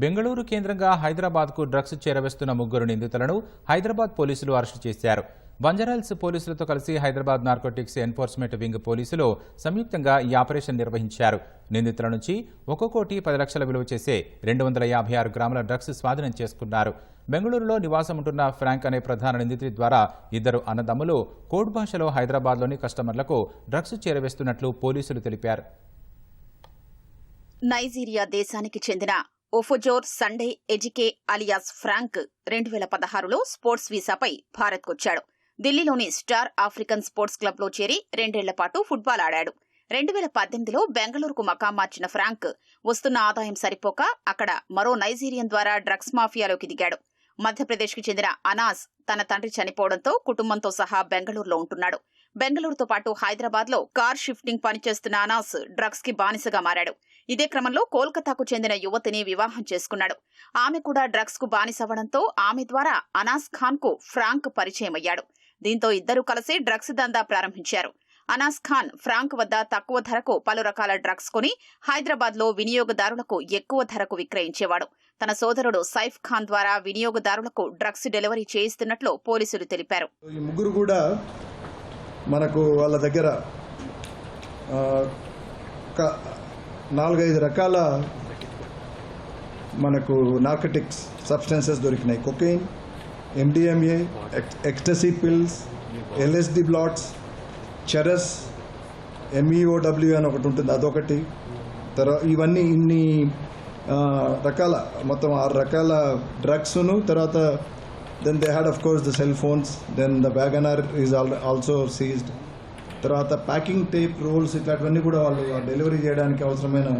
బెంగళూరు కేంద్రంగా హైదరాబాద్కు డ్రగ్స్ చేరవేస్తున్న ముగ్గురు నిందితులను హైదరాబాద్ పోలీసులు అరెస్టు చేశారు. బంజారాల్స్ పోలీసులతో కలిసి హైదరాబాద్ నార్కోటిక్స్ ఎన్ఫోర్స్మెంట్ వింగ్ పోలీసులు సంయుక్తంగా ఈ ఆపరేషన్ నిర్వహించారు. నిందితుల నుంచి ఒక కోటి పది లక్షల విలువ చేసే రెండు వందల యాభై ఆరు గ్రాముల డ్రగ్స్ స్వాధీనం చేసుకున్నారు. బెంగళూరులో నివాసం ఉంటున్న ఫ్రాంక్ అనే ప్రధాన నిందితుడి ద్వారా ఇద్దరు అన్నదమ్ములు కోడ్ భాషలో హైదరాబాద్లోని కస్టమర్లకు డ్రగ్స్ చేరవేస్తున్నట్లు పోలీసులు తెలిపారు. నైజీరియా దేశానికి చెందిన Ofozor Sunday Ezike alias Frank రెండు వేల పదహారులో స్పోర్ట్స్ వీసాపై భారత్కొచ్చాడు. ఢిల్లీలోని స్టార్ ఆఫ్రికన్ స్పోర్ట్స్ క్లబ్లో చేరి రెండేళ్ళ పాటు ఫుట్బాల్ ఆడాడు. రెండు వేల పద్దెనిమిదిలో బెంగళూరుకు మకాం మార్చిన ఫ్రాంక్ వస్తున్న ఆదాయం సరిపోక అక్కడ మరో నైజీరియన్ ద్వారా డ్రగ్స్ మాఫియాలోకి దిగాడు. మధ్యప్రదేశ్కు చెందిన అనాస్ తన తండ్రి చనిపోవడంతో కుటుంబంతో సహా బెంగళూరులో ఉంటున్నాడు. బెంగళూరుతో పాటు హైదరాబాద్లో కార్ షిఫ్టింగ్ పనిచేస్తున్న అనాస్ డ్రగ్స్కి బానిసగా మారాడు. ఇదే క్రమంలో కోల్కతాకు చెందిన యువతిని వివాహం చేసుకున్నాడు. ఆమె కూడా డ్రగ్స్కు బానిసవ్వడంతో ఆమె ద్వారా అనాస్ ఖాన్కు ఫ్రాంక్ పరిచయమయ్యాడు దీంతో ఇద్దరూ కలిసి డ్రగ్స్ దందా ప్రారంభించారు. అనాస్ ఖాన్ ఫ్రాంక్ వద్ద తక్కువ ధరకు పలు రకాల డ్రగ్స్ కొని హైదరాబాద్లో వినియోగదారులకు ఎక్కువ ధరకు విక్రయించేవాడు. తన సోదరుడు సైఫ్ ఖాన్ ద్వారా వినియోగదారులకు డ్రగ్స్ డెలివరీ చేయిస్తున్నట్లు పోలీసులు తెలిపారు. ఈ ముగ్గురు కూడా మనకు వాళ్ళ దగ్గర నాలుగైదు రకాల మనకు నార్కటిక్స్ సబ్స్టెన్సెస్ దొరికినాయి. Cocaine MDMA ecstasy pills LSD blots charas MEOW అని ఒకటి ఉంటుంది అదొకటి. తర్వాత ఇవన్నీ ఇన్ని రకాల మొత్తం ఆరు రకాల డ్రగ్స్ను తర్వాత then they had of course the cell phones then the WagonR is also seized తర్వాత ప్యాకింగ్ టేప్ రోల్స్ ఇట్లాంటివన్నీ కూడా వాళ్ళు డెలివరీ చేయడానికి అవసరమైన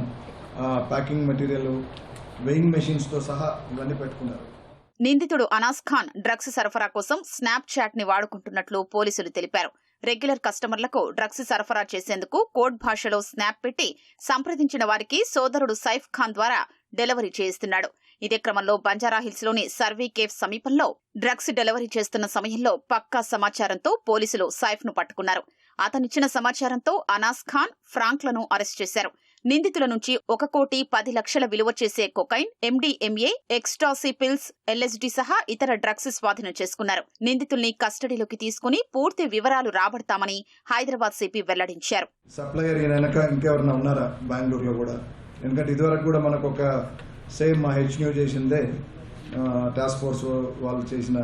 ప్యాకింగ్ మెటీరియల్ వెయింగ్ మెషిన్స్తో సహా ఇవన్నీ పెట్టుకున్నారు. నిందితుడు అనాస్ ఖాన్ డ్రగ్స్ సరఫరా కోసం స్నాప్ చాట్ని వాడుకుంటున్నట్లు పోలీసులు తెలిపారు. రెగ్యులర్ కస్టమర్లకు డ్రగ్స్ సరఫరా చేసేందుకు కోడ్ భాషలో స్నాప్ పెట్టి సంప్రదించిన వారికి సోదరుడు సైఫ్ ఖాన్ ద్వారా డెలివరీ చేయిస్తున్నాడు. ఇదే క్రమంలో బంజారాహిల్స్లోని సర్వీ కేఫ్ సమీపంలో డ్రగ్స్ డెలివరీ చేస్తున్న సమయంలో పక్కా సమాచారంతో పోలీసులు సైఫ్ను పట్టుకున్నారు. అతనిచ్చిన సమాచారంతో అనాస్ ఖాన్ ఫ్రాంక్లను అరెస్ట్ చేశారు. నిందితుల నుంచి ఒక కోటి పది లక్షల విలువ చేసే cocaine MDMA ecstasy pills LSD సహా ఇతర డ్రగ్స్ స్వాధీనం చేసుకున్నారు. నిందితుల్ని కస్టడీలోకి తీసుకుని పూర్తి వివరాలు రాబడతామని హైదరాబాద్ సిపి వెల్లడించారు. సప్లయర్ ఇంకెవరైనా ఉన్నారా? బెంగళూరులో కూడా. ఎందుకంటే ఇదివరకు కూడా మనకు ఒక సేమ్ మా హెచ్ న్యూ చేసిందే టాస్క్ ఫోర్స్ వాళ్ళు చేసిన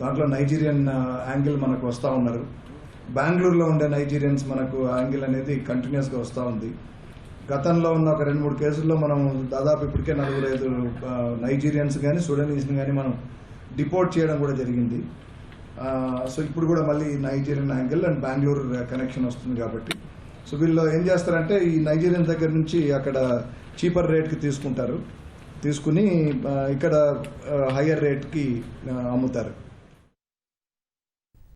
దాంట్లో నైజీరియన్ యాంగిల్ మనకు వస్తూ ఉన్నారు. బెంగళూరులో ఉండే నైజీరియన్స్ మనకు యాంగిల్ అనేది కంటిన్యూస్గా వస్తూ ఉంది. గతంలో ఉన్న ఒక రెండు మూడు కేసుల్లో మనం దాదాపు ఇప్పటికే నలుగురు ఐదు నైజీరియన్స్ కానీ సుడనీస్ని కానీ మనం డిపోర్ట్ చేయడం కూడా జరిగింది. సో ఇప్పుడు కూడా మళ్ళీ Nigerian angle and Bengaluru connection వస్తుంది కాబట్టి. సో వీళ్ళు ఏం చేస్తారంటే ఈ నైజీరియన్ దగ్గర నుంచి అక్కడ చీపర్ రేట్కి తీసుకుంటారు. తీసుకుని ఇక్కడ హయ్యర్ రేట్కి అమ్ముతారు.